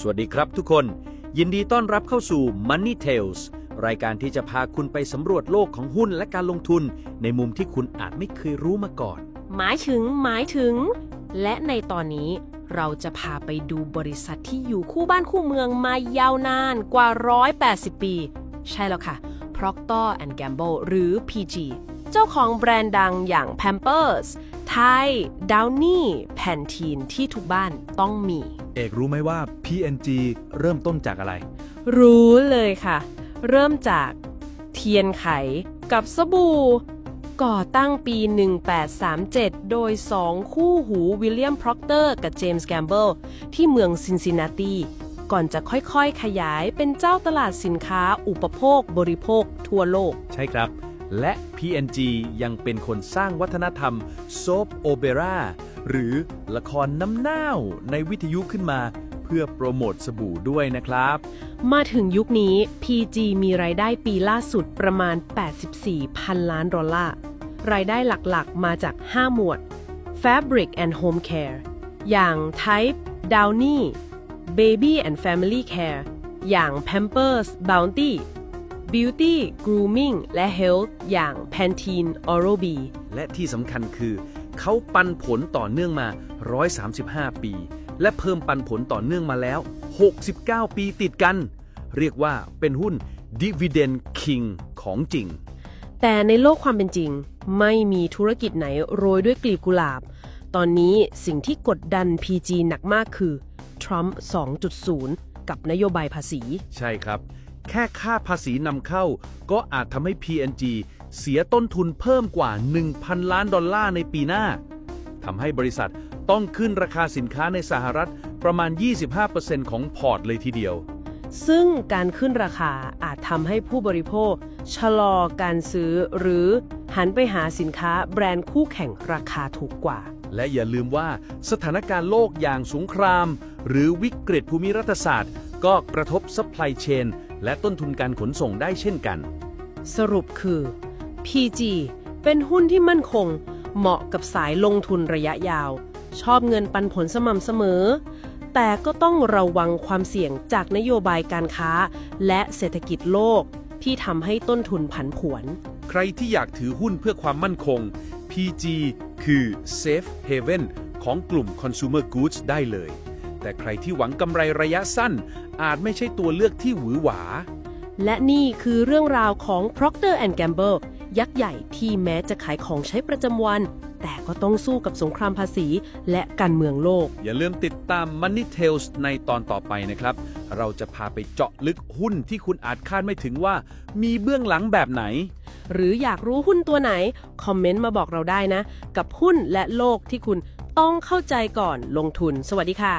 สวัสดีครับทุกคน ยินดีต้อนรับเข้าสู่ Money Tales รายการที่จะพาคุณไปสำรวจโลกของหุ้นและการลงทุน ในมุมที่คุณอาจไม่เคยรู้มาก่อน หมายถึงหมายถึง และในตอนนี้เราจะพาไปดูบริษัทที่อยู่คู่บ้านคู่เมืองมายาวนานกว่า 180 ปี ใช่แล้วค่ะ Procter Gamble หรือ PG เจ้าของแบรนด์ดังอย่าง Pampers ไทย Downy Pantene ที่ทุกบ้านต้องมี เอกรู้ไหมว่า PNG เริ่มต้นจากอะไร รู้เลยค่ะ เริ่มจากเทียนไขกับสบู่ ก่อตั้งปี 1837 โดยสองคู่หูวิลเลียมพร็อกเตอร์กับเจมส์แกมเบิลที่เมืองซินซินนาตีก่อนจะค่อยๆขยายเป็นเจ้าตลาดสินค้าอุปโภคบริโภคทั่วโลก ใช่ครับ และ PNG ยังเป็นคนสร้างวัฒนธรรมโซปโอเปร่า หรือละครน้ำเน่าในวิทยุขึ้นมา เพื่อโปรโมทสบู่ด้วยนะครับ มาถึงยุคนี้ PG มีรายได้ปีล่าสุดประมาณ 84 พันล้านดอลลาร์ รายได้หลักๆ มาจาก 5 หมวด Fabric and Home Care อย่าง Type Downy Baby and Family Care อย่าง Pampers Bounty Beauty Grooming และ Health อย่าง Pantene Oral-B และที่สำคัญคือ เขาปันผลต่อเนื่องมา 135 ปี และเพิ่มปันผลต่อเนื่องมาแล้ว 69 ปีติดกัน เรียกว่าเป็นหุ้น Dividend King ของจริง แต่ในโลกความเป็นจริง ไม่มีธุรกิจไหนโรยด้วยกลีบกุหลาบ ตอนนี้สิ่งที่กดดัน PG หนักมากคือ Trump 2.0 กับนโยบายภาษี ใช่ครับ แค่ค่าภาษีนำเข้าก็อาจทำให้ PNG เสียต้นทุนเพิ่มกว่า 1,000 ล้านดอลลาร์ในปีหน้าทำให้บริษัทต้องขึ้นราคาสินค้าในสหรัฐประมาณ 25%ของพอร์ตเลยทีเดียว ซึ่งการขึ้นราคาอาจทำให้ผู้บริโภค ชะลอการซื้อหรือหันไปหาสินค้าแบรนด์คู่แข่งราคาถูกกว่า และอย่าลืมว่าสถานการณ์โลกอย่างสงคราม หรือวิกฤตภูมิรัฐศาสตร์ ก็กระทบซัพพลายเชนและต้นทุนการขนส่งได้เช่นกัน สรุปคือ PG เป็นหุ้นที่มั่นคง เหมาะกับสายลงทุนระยะยาว ชอบเงินปันผลสม่ำเสมอ แต่ก็ต้องระวังความเสี่ยงจากนโยบายการค้า และเศรษฐกิจโลก ที่ทำให้ต้นทุนผันผวน ใครที่อยากถือหุ้นเพื่อความมั่นคง PG คือ Safe Haven ของกลุ่ม Consumer Goods ได้เลย แต่ใครที่หวังกำไรระยะสั้น อาจไม่ใช่ตัวเลือกที่หวือหวา และนี่คือเรื่องราวของ Procter Gamble ยักษ์ใหญ่ที่แม้จะขายของใช้ประจำวัน แต่ก็ต้องสู้กับสงครามภาษีและการเมืองโลก อย่าลืมติดตาม Money Tales ในตอนต่อไปนะครับ เราจะพาไปเจาะลึกหุ้นที่คุณอาจคาดไม่ถึงว่า มีเบื้องหลังแบบไหน หรืออยากรู้หุ้นตัวไหน คอมเมนต์มาบอกเราได้นะ กับหุ้นและโลกที่คุณต้องเข้าใจก่อนลงทุน สวัสดีค่ะ